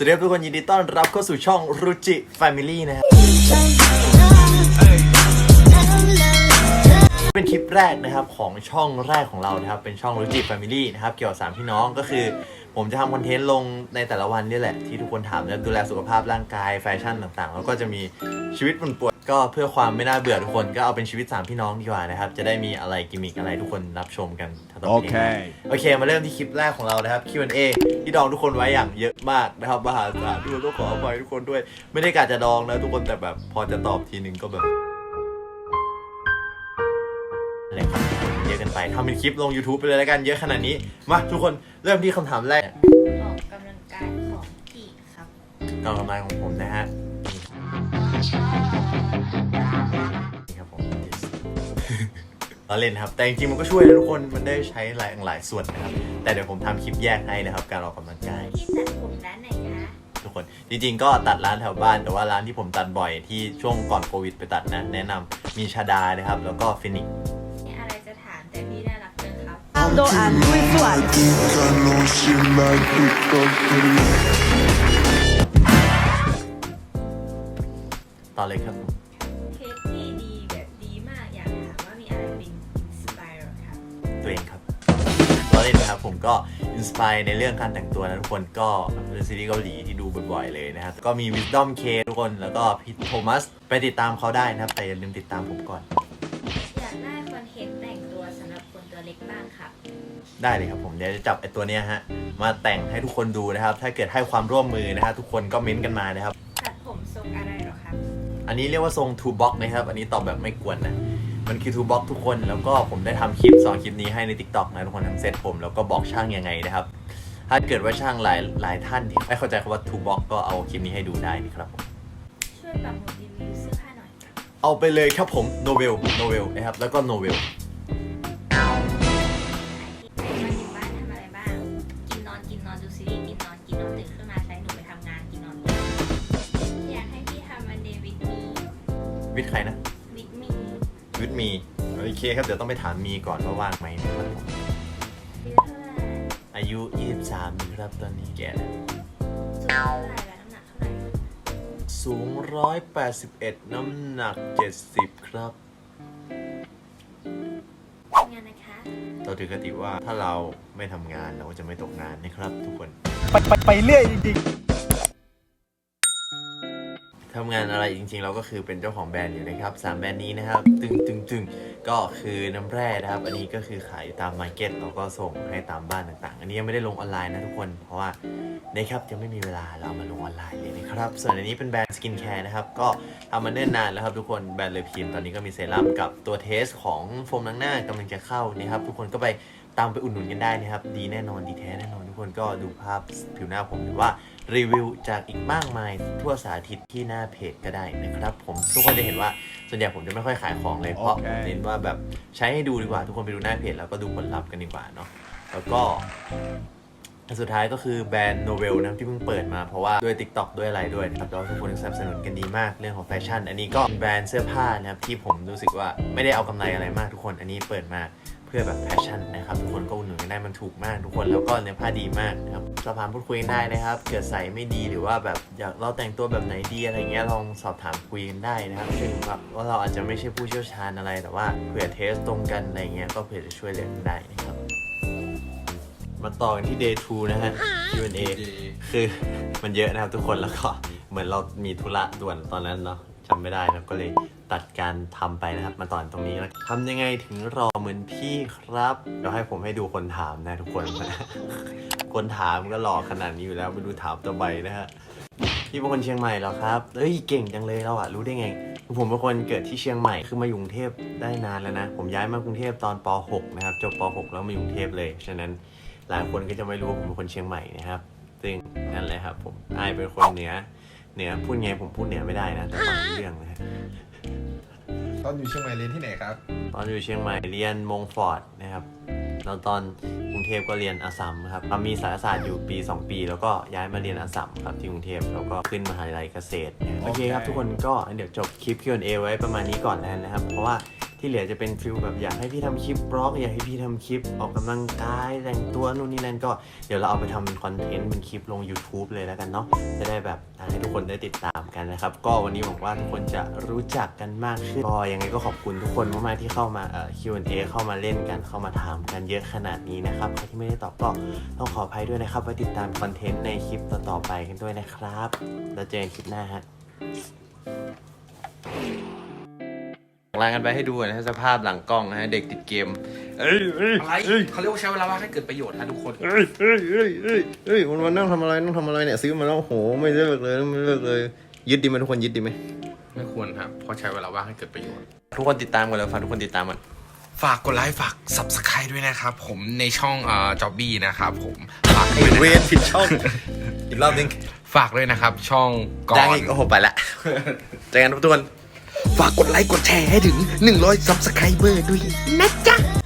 สวัสดีครับทุกคนยินดีต้อนรับเข้าสู่ช่องรุจิ Family นะครับ เป็นคลิปแรกนะครับของช่องแรกของเรานะครับ เป็นช่องรุจิ Family นะครับ เกี่ยวกับสามพี่น้องก็คือ ผมจะทำคอนเทนต์ลงในแต่ละวันนี่แหละ ที่ทุกคนถามนะดูแลสุขภาพร่างกายแฟชั่นต่างๆ แล้วก็จะมีชีวิตปุ่นป่วนก็เพื่อความไม่น่าเบื่อทุกคนก็เอาเป็นชีวิตสามพี่น้องดีกว่านะครับ จะได้มีอะไรกิมมิกอะไรทุกคนรับชมกันถ้าต้องโอเองเค โอเค มาเริ่มที่คลิปแรกของเรานะครับ Q&A ที่ดองทุกคนไว้อย่างเยอะมากนะครับมหาศาลทุกคนต้องขออภัยทุกคนด้วย ไม่ได้กะจะดองนะทุกคนแต่แบบพอจะตอบทีนึงก็แบบ ไปทำเป็นคลิปลง YouTube ไปเลยแล้วกันเยอะขนาดนี้ มาทุกคนเริ่มที่คำถามแรกออกกำลังกายของพี่ครับ กำลังกายของผมนะฮะนี่ครับผมเราเล่นนะครับ แต่จริงๆมันก็ช่วยนะทุกคนมันได้ใช้หลายหลายส่วนนะครับ แต่เดี๋ยวผมทำคลิปแยกให้นะครับ การออกกำลังกายพี่ตัดผมร้านไหนคะทุกคนจริงๆก็ตัดร้านแถวบ้านแต่ว่าร้านที่ผมตัดบ่อยที่ช่วงก่อนโควิดไปตัดนะ แนะนำมีชาดานะครับ แล้วก็ฟินิก ครับ Aldo and Luis Suarez. ต่อเลยครับเทปที่ดีแบบดีมากอยากถามว่ามีอะไรเป็นอินสปายหรอครับตัวเองครับเราเล่นนะครับผมก็อินสปายในเรื่องการแต่งตัวนะทุกคนก็เป็นซีรีส์เกาหลีที่ดูบ่อยๆเลยนะครับก็มี Wisdom K ทุกคนแล้วก็พี่โทมัสไปติดตามเขาได้นะครับแต่อย่าลืมติดตามผมก่อน เล็กบ้างครับได้เลยครับผมเดี๋ยวจะจับไอ้ตัวเนี้ยฮะมาแต่งให้ทุกคนดูนะครับ ถ้าเกิดให้ความร่วมมือนะฮะทุกคนก็เม้นต์กันมานะครับ ตัดผมทรงอะไรหรอครับอันนี้เรียกว่าทรง two box นะครับ อันนี้ตอบแบบไม่กวนนะ มันคือ two box ทุกคน แล้วก็ผมได้ทำคลิปสอนคลิปนี้ให้ใน TikTok นะทุกคนทั้งเซตผม แล้วก็บอกช่างยังไงนะครับ ถ้าเกิดว่าช่างหลายหลายท่านที่ไม่เข้าใจคำว่า two box ก็เอาคลิปนี้ให้ดูได้นะครับผม ช่วยปักหมุดรีวิวเสื้อผ้าหน่อยครับเอาไปเลยครับผม Novel Novel นะครับ แล้วก็ Novel มา วิทย์ใครนะ วิดมีวิทย์มี โอเคครับ เดี๋ยวต้องไปถามมีก่อนว่าว่างไหมนะครับผมอายุเท่าไหร่อายุ 23ครับตอนนี้แก่แล้วสูงเท่าไหร่และน้ำหนักเท่าไหร่สูง 181 น้ำหนัก 70 ครับ ทำงานนะคะเราถือคติว่าถ้าเราไม่ทำงานเราก็จะไม่ตกงานนะครับทุกคน ไปไปไปเรื่อยจริง ทำงานอะไรจริงๆ เราก็คือเป็นเจ้าของแบรนด์อยู่นะครับสามแบรนด์นี้นะครับตึงตึงตึงก็คือน้ำแร่นะครับ อันนี้ก็คือขายอยู่ตามมาร์เก็ตแล้วก็ส่งให้ตามบ้านต่างๆ อันนี้ยังไม่ได้ลงออนไลน์นะทุกคน เพราะว่านะครับยังไม่มีเวลาเราเอามาลงออนไลน์เลยนะครับ ส่วนอันนี้เป็นแบรนด์สกินแคร์นะครับ ก็ทำมาเนิ่นนานแล้วครับทุกคนแบรนด์เลยพิมตอนนี้ก็มีเซรั่มกับตัวเทสของโฟมล้างหน้ากำลังจะเข้านะครับทุกคนก็ไป ตามไปอุดหนุนกันได้นะครับ ดีแน่นอนดีแท้แน่นอนทุกคนก็ดูภาพผิวหน้าผมหรือว่ารีวิวจากอีกมากมายทั่วสาธิตที่หน้าเพจก็ได้นะครับ ผมทุกคนจะเห็นว่าส่วนใหญ่ผมจะไม่ค่อยขายของเลยเพราะเน้นว่าแบบใช้ให้ดูดีกว่าทุกคนไปดูหน้าเพจแล้วก็ดูผลลัพธ์กันดีกว่าเนาะแล้วก็ อันสุดท้ายก็คือแบรนด์โนเวลนะที่เพิ่งเปิดมาเพราะว่าด้วย TikTok ด้วยอะไรด้วยนะครับแล้วทุกคนสนับสนุนกันดีมากเรื่องของแฟชั่น อันนี้ก็เป็นแบรนด์เสื้อผ้านะครับที่ผมรู้สึกว่าไม่ได้เอากำไรอะไรมากทุกคนอันนี้เปิดมาเพื่อแบบแฟชั่นนะครับทุกคนก็อุดหนุนกันได้มันถูกมากทุกคนแล้วก็เนื้อผ้าดีมากนะครับสอบถามพูดคุยกันได้นะครับเกิดใส่ไม่ดีหรือว่าแบบอยากเราแต่งตัวแบบไหนดีอะไรเงี้ยลองสอบถามคุยกันได้นะครับซึ่งแบบว่าเราอาจจะไม่ใช่ผู้เชี่ยวชาญอะไรแต่ว่าเผื่อเทสตรงกันอะไรเงี้ยก็เผื่อจะช่วยเหลือกันได้นะครับ มาต่อกันที่ day 2 นะฮะ Q&A คือมันเยอะนะครับทุกคนแล้วก็เหมือนเรามีธุระด่วนตอนนั้นเนาะจำไม่ได้นะครับก็เลยตัดการทำไปนะครับ มาตอนตรงนี้แล้วทำยังไงถึงรอเหมือนพี่ครับ เดี๋ยวให้ผมให้ดูคนถามนะทุกคน คนถามก็หล่อขนาดนี้อยู่แล้วไปดูถามตัวใบนะฮะพี่เป็นคนเชียงใหม่เหรอครับเอ้ยเก่งจังเลยเราอะรู้ได้ไง ผมเป็นคนเกิดที่เชียงใหม่ คือมาอยู่กรุงเทพได้นานแล้วนะ ผมย้ายมากรุงเทพตอนป .6 นะครับ จบป .6 แล้วมาอยู่กรุงเทพเลย ฉะนั้น หลายคนก็จะไม่รู้ว่าผมเป็นคนเชียงใหม่นะครับ ซึ่งนั่นแหละครับ ผมอายเป็นคนเหนือเหนือพูดไงผมพูดเหนือไม่ได้นะแต่ฟังรู้เรื่องนะฮะตอนอยู่เชียงใหม่เรียนที่ไหนครับ ตอนอยู่เชียงใหม่เรียนมงฟอร์ดนะครับแล้วตอนกรุงเทพก็เรียนอาสัมครับเรามีสารศาสตร์อยู่ปี 2 ปี แล้วก็ย้ายมาเรียนอาสัมครับที่กรุงเทพแล้วก็ขึ้นมหาวิทยาลัยเกษตรนะครับโอเคครับทุกคนก็เดี๋ยวจบคลิป Q&A ไว้ประมาณนี้ก่อนแล้วนะครับ เพราะว่า ที่เหลือจะเป็นฟิลแบบอยากให้พี่ทำคลิปบล็อกอยากให้พี่ทำคลิปออกกำลังกายแต่งตัวนู่นนี่นั่นก็เดี๋ยวเราเอาไปทำเป็นคอนเทนต์เป็นคลิปลง YouTube เลยแล้วกันเนาะจะได้แบบให้ทุกคนได้ติดตามกันนะครับ ก็วันนี้หวังว่าทุกคนจะรู้จักกันมากขึ้นก็ยังไงก็ขอบคุณทุกคนมากๆที่เข้ามาเอ่อ Q&A เข้ามาเล่นกันเข้ามาถามกันเยอะขนาดนี้นะครับใครที่ไม่ได้ตอบก็ต้องขออภัยด้วยนะครับไว้ติดตามคอนเทนต์ในคลิปต่อๆไปกันด้วยนะครับแล้วเจอกันคลิปหน้าฮะ ลากันไปให้ดูนะฮะสภาพหลังกล้องนะฮะเด็กติดเกมเอ้ยเอ้ยอะไรเขาเรียกว่าใช้เวลาว่างให้เกิดประโยชน์นะทุกคนเอ้ยเอ้ยเอ้ยเอ้ยเอ้ยวันวันนั่งทำอะไรนั่งทำอะไรเนี่ยซื้อมาแล้วโหไม่เลิกเลยไม่เลิกเลย ยึดดีไหมทุกคนยึดดีไหมไม่ควรครับเพราะใช้เวลาว่างให้เกิดประโยชน์ ทุกคนติดตามกันแล้วฝากทุกคนติดตามกันฝากกดไลค์ฝาก subscribe ด้วยนะครับ ผมในช่องเอ่อจอบบี้นะครับผมฝากด้ไอ้วยนะเวรผิดช่องอีกรอบนึงฝากด้วยนะครับ ช่องก่อจ้างน อีกโอ้โหไปละเจอกันทุกคน ฝากกดไลค์กดแชร์ให้ถึง 100 subscriber ด้วยนะจ๊ะ